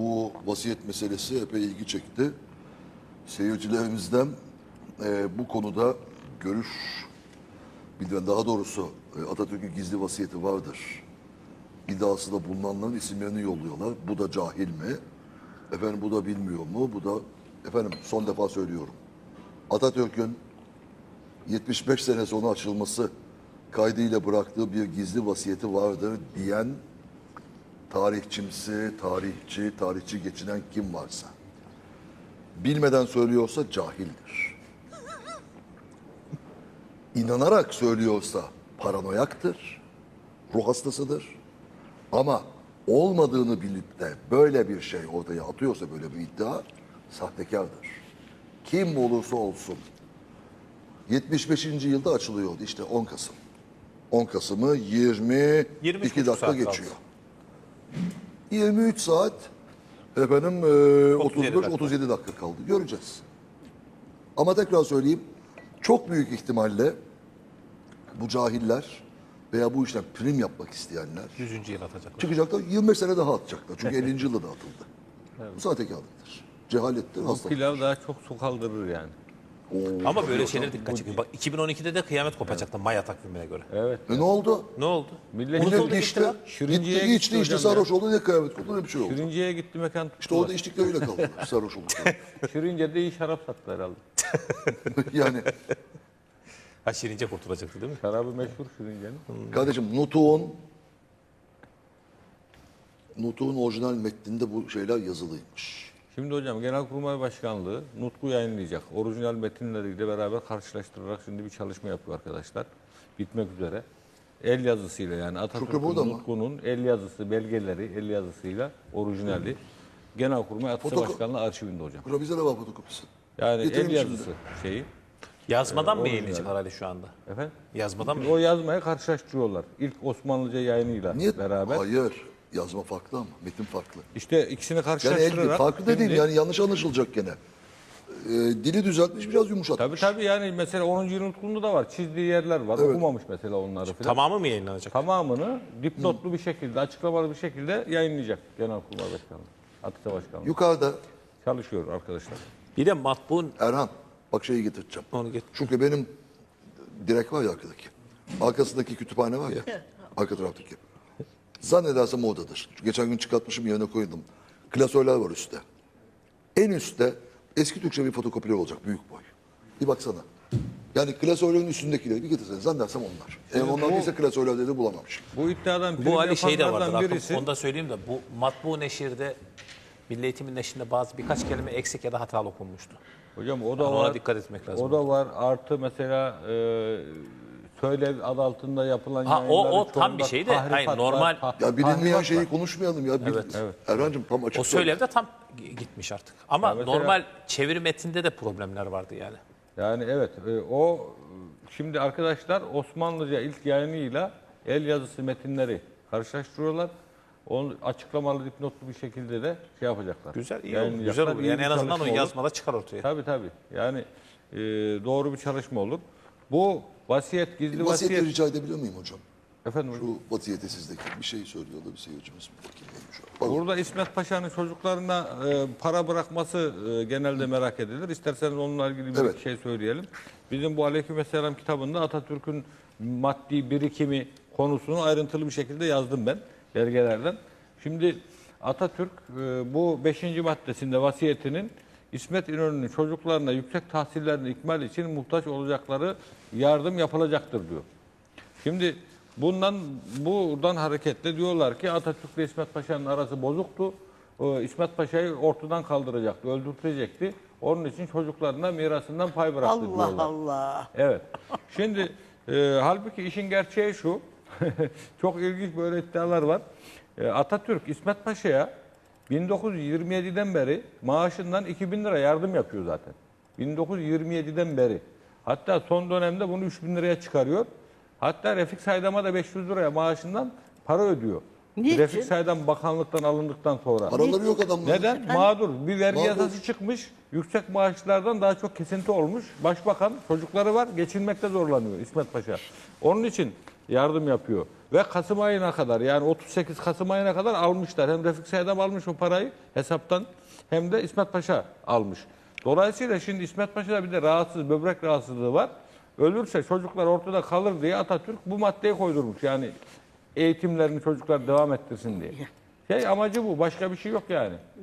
bu vasiyet meselesi epey ilgi çekti. Seyircilerimizden e, bu konuda görüş bildiren daha doğrusu e, Atatürk'ün gizli vasiyeti vardır. İddiasında bulunanların isimlerini yolluyorlar. Bu da cahil mi? Efendim bu da bilmiyor mu? Bu da efendim son defa söylüyorum. Atatürk'ün 75 sene sonra açılması kaydıyla bıraktığı bir gizli vasiyeti vardır diyen tarihçimsi, tarihçi, tarihçi geçinen kim varsa bilmeden söylüyorsa cahildir. İnanarak söylüyorsa paranoyaktır, ruh hastasıdır. Ama olmadığını bilip de böyle bir şey ortaya atıyorsa böyle bir iddia sahtekardır. Kim olursa olsun 75. yılda açılıyordu işte 10 Kasım. 10 Kasım'ı 22 23,5 dakika geçiyor. 23 saat efendim e, 37 35 dakika. 37 dakika kaldı. Göreceğiz. Ama tekrar söyleyeyim. Çok büyük ihtimalle bu cahiller veya bu işten prim yapmak isteyenler 100. yıl atacaklar. çıkacaklar 25 sene daha atacaklar. Çünkü 50. yılda da atıldı. Bu sahtekarlıktır. Cehalettir, Bu hastalıktır. pilav daha çok su kaldırır yani. Oo, Ama böyle şeylere dikkat çekiyor. Bak 2012'de de kıyamet kopacaktı Maya takvimine göre. Evet. E ne oldu? Ne oldu? Millet Millet gitti lan. Şirince'ye gitti, gitti içti, içti, hocam sarhoş oldu, ne kıyamet koptu, ne bir şey oldu. Şirince'ye gitti mekan tuttular. İşte orada içtikleriyle kaldı, sarhoş oldu. Şirince'de iyi şarap sattı herhalde. yani Ha Şirince kurtulacaktı değil mi? Şarabı meşhur Şirince'nin. kardeşim Nutuk'un Nutuk'un orijinal metninde bu şeyler yazılıymış. Şimdi hocam Genelkurmay Başkanlığı nutku yayınlayacak. Orijinal metinleriyle beraber karşılaştırarak şimdi bir çalışma yapıyor arkadaşlar. Bitmek üzere. El yazısıyla yani Atatürk'ün mı? nutkunun el yazısı, belgeleri el yazısıyla orijinali Genelkurmay Atısı Fotokopi- Başkanlığı arşivinde hocam. Bura bize de var fotokopisi. Yani Getirelim el şimdi. yazısı şeyi. Yazmadan mı orijinal. yayınlayacak herhalde şu anda? Efendim? Yazmadan mı? O yazmaya karşılaştırıyorlar. İlk Osmanlıca yayınıyla Niye? beraber. Hayır. Yazma farklı ama metin farklı. İşte ikisini Yani karşılaştırarak. el, farklı dediğim şimdi- yani yanlış anlaşılacak gene. Ee, dili düzeltmiş biraz yumuşatmış. Tabii tabii yani mesela 10. yıl nutkunda da var. Çizdiği yerler var. Okumamış mesela onları falan. Tamamı mı yayınlanacak? Tamamını dipnotlu bir şekilde, açıklamalı bir şekilde yayınlayacak Genelkurmay Başkanlığı. Atısa Başkanlığı. Yukarıda Çalışıyor arkadaşlar. Bir de matbuun Erhan bak şeyi getireceğim. onu get. Çünkü benim direk var ya arkadaki. Arkasındaki kütüphane var ya. arka taraftaki. Zannedersem. Çünkü geçen gün çıkartmışım yerine koydum. Klasörler var üstte. En üstte eski Türkçe bir fotokopiler olacak büyük boy. Bir baksana. Yani klasörlerin üstündekileri bir getirsene. Zannedersem onlar. Eğer onlar değilse klasörlerde de bulamamış. Bu iddiadan prim Bu Ali şey de vardır. birisi. Onu da söyleyeyim de bu matbu neşirde Milli Eğitim'in neşrinde bazı birkaç kelime eksik ya da hatalı okunmuştu. Hocam o da Yani ona var. dikkat etmek lazım. O da var. Artı mesela e, söylev adı altında yapılan Ha, o- yayınların o tam bir şey de, hayır, var, normal- tah- Ya bilinmeyen tahribat şeyi var. konuşmayalım ya. Bil, Evet, evet. Erhan'cığım tam açık O söyle. söylevde tam gitmiş artık. Ama Ya mesela- normal çeviri metninde de problemler vardı yani. Yani evet e, o şimdi arkadaşlar Osmanlıca ilk yayınıyla el yazısı metinleri karşılaştırıyorlar. Onu açıklamalı dipnotlu bir şekilde de şey yapacaklar. Güzel, iyi olur. yayınlayacaklar. Güzel olur. İyi Yani bir en azından o çalışma olur. yazmada çıkar ortaya. Tabii tabii. Yani e, doğru bir çalışma olur. Bu vasiyet, gizli Vasiyeti vasiyet. rica edebiliyor muyum hocam? Efendim hocam? Şu vasiyeti sizdeki bir şey söylüyordu bir seyircimiz. Bakayım neymiş o. Burada İsmet Paşa'nın çocuklarına e, para bırakması e, genelde merak edilir. İsterseniz onunla ilgili bir Evet. şey söyleyelim. Bizim bu Aleykümselam kitabında Atatürk'ün maddi birikimi konusunu ayrıntılı bir şekilde yazdım ben belgelerden. Şimdi Atatürk e, bu 5. maddesinde vasiyetinin İsmet İnönü'nün çocuklarına yüksek tahsillerini ikmal için muhtaç olacakları yardım yapılacaktır diyor. Şimdi bundan buradan hareketle diyorlar ki Atatürk ile İsmet Paşa'nın arası bozuktu. Ee, İsmet Paşa'yı ortadan kaldıracaktı, öldürtecekti. Onun için çocuklarına mirasından pay bıraktı Allah diyorlar. Allah. Evet. Şimdi e, halbuki işin gerçeği şu. Çok ilginç böyle iddialar var. E, Atatürk İsmet Paşa'ya 1927'den beri maaşından 2000 lira yardım yapıyor zaten. 1927'den beri. Hatta son dönemde bunu 3000 liraya çıkarıyor. Hatta Refik Saydam'a da 500 liraya maaşından para ödüyor. Niçin? Refik Saydam bakanlıktan alındıktan sonra. Paraları yok adamların. Neden? Mağdur. Bir vergi Mağdur. yasası çıkmış. Yüksek maaşlardan daha çok kesinti olmuş. Başbakan çocukları var. Geçinmekte zorlanıyor İsmet Paşa. Onun için yardım yapıyor. Ve Kasım ayına kadar yani 38 Kasım ayına kadar almışlar. Hem Refik Saydam almış o parayı hesaptan hem de İsmet Paşa almış. Dolayısıyla şimdi İsmet Paşa'da bir de rahatsız, böbrek rahatsızlığı var. Ölürse çocuklar ortada kalır diye Atatürk bu maddeyi koydurmuş. Yani eğitimlerini çocuklar devam ettirsin diye. Şey amacı bu. Başka bir şey yok yani.